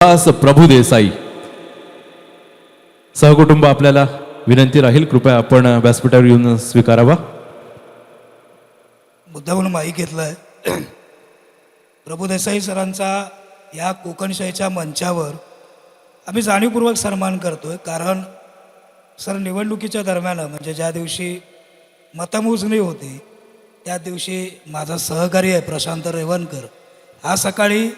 दास प्रभू देसाई. सहकुटुंब आपल्याला विनंती राहील कृपया आपण व्यासपीठावर येऊन स्वीकारावा. मुद्दाहून माहीत घेतलं आहे प्रभुदेसाई सरांचा या कोकणशाहीच्या मंचावर आम्ही जाणीवपूर्वक सन्मान करतोय कारण सर निवडणुकीच्या दरम्यान म्हणजे ज्या दिवशी मतमोजणी होती त्या दिवशी माझा सहकारी आहे प्रशांत रेवणकर. आज सकाळी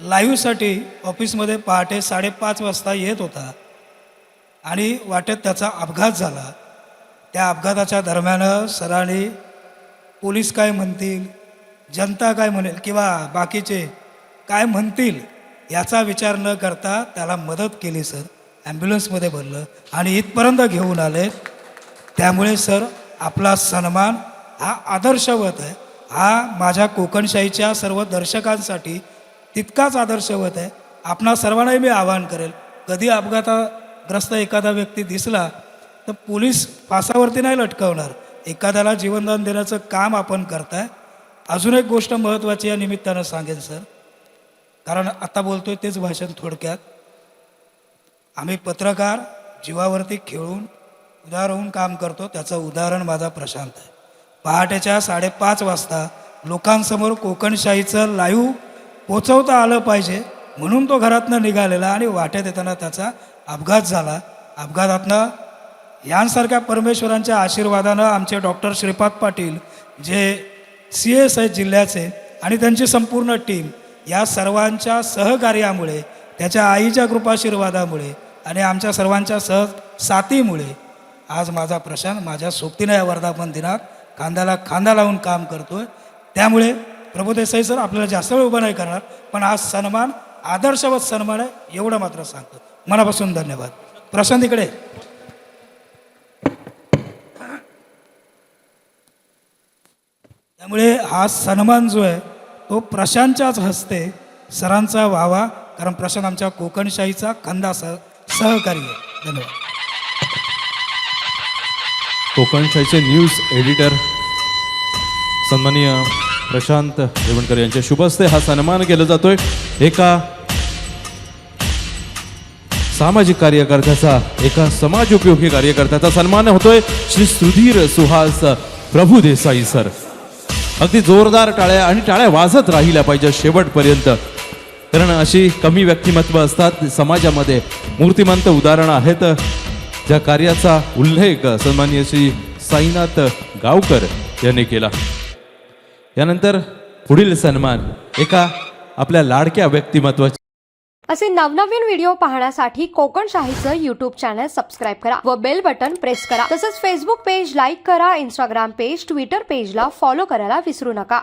लाईव्हसाठी ऑफिसमध्ये पहाटे साडेपाच वाजता येत होता. आणि वाटेत त्याचा अपघात झाला. त्या अपघाताच्या दरम्यान सरांनी पोलीस काय म्हणतील जनता काय म्हणेल किंवा बाकीचे काय म्हणतील याचा विचार न करता त्याला मदत केली सर. ॲम्ब्युलन्समध्ये भरलं आणि इथपर्यंत घेऊन आले. त्यामुळे सर आपला सन्मान हा आदर्शवत आहे. हा माझ्या कोकणशाहीच्या सर्व दर्शकांसाठी तितकाच आदर्शवत आहे. आपणा सर्वांनाही मी आवाहन करेल कधी अपघाताग्रस्त एखादा व्यक्ती दिसला तर पोलीस फासावरती नाही लटकवणार. एखाद्याला जीवनदान देण्याचं काम आपण करताय. अजून एक गोष्ट महत्त्वाची या निमित्तानं सांगेन सर. कारण आता बोलतोय तेच भाषण थोडक्यात. आम्ही पत्रकार जीवावरती खेळून उदार होऊन काम करतो त्याचं उदाहरण माझा प्रशांत आहे. पहाटेच्या साडेपाच वाजता लोकांसमोर कोकणशाहीचं लाईव्ह पोचवता आलं पाहिजे. म्हणून तो घरातनं निघालेला आणि वाटेत येताना त्याचा अपघात झाला. अपघातातनं यांसारख्या परमेश्वरांच्या आशीर्वादानं आमचे डॉक्टर श्रीपाद पाटील जे सी एस आहेत जिल्ह्याचे आणि त्यांची संपूर्ण टीम या सर्वांच्या सहकार्यामुळे त्याच्या आईच्या कृपाशीर्वादामुळे आणि आमच्या सर्वांच्या सह साथीमुळे आज माझा प्रशांत माझ्या सोबतीनं या वर्धापन दिनात खांद्याला खांदा लावून काम करतोय. त्यामुळे प्रभुदेसाई सर आपल्याला जास्त वेळ उभं नाही करणार पण हा सन्मान आदर्शवत सन्मान आहे एवढं मात्र सांगतो. मनापासून धन्यवाद. प्रशांत इकडे त्यामुळे हा सन्मान जो आहे तो प्रशांतच्याच हस्ते सरांचा व्हावा कारण प्रशांत आमच्या कोकणशाहीचा खंदा सह सहकारी आहे. धन्यवाद. कोकणशाहीचे न्यूज एडिटर सन्माननीय प्रशांत रेवणकर यांच्या शुभ हस्ते हा सन्मान केला जातोय. एका सामाजिक कार्यकर्त्याचा एका समाज उपयोगी कार्यकर्त्याचा सन्मान होतोय. श्री सुधीर सुहास प्रभू देसाई सर. अगदी जोरदार टाळ्या आणि टाळ्या वाजत राहिल्या पाहिजे शेवटपर्यंत. कारण अशी कमी व्यक्तिमत्व असतात समाजामध्ये मूर्तिमंत उदाहरणं आहेत. ज्या कार्याचा उल्लेख सन्मान्य श्री साईनाथ गावकर यांनी केला. यानंतर पुढील सन्मान एका आपल्या लाडक्या व्यक्तिमत्वाच्या असे नवनवीन व्हिडिओ पाहण्यासाठी कोकण शाहीचं युट्यूब चॅनल सबस्क्राईब करा व बेल बटन प्रेस करा. तसंच फेसबुक पेज लाईक करा इंस्टाग्राम पेज ट्विटर पेजला फॉलो करायला विसरू नका.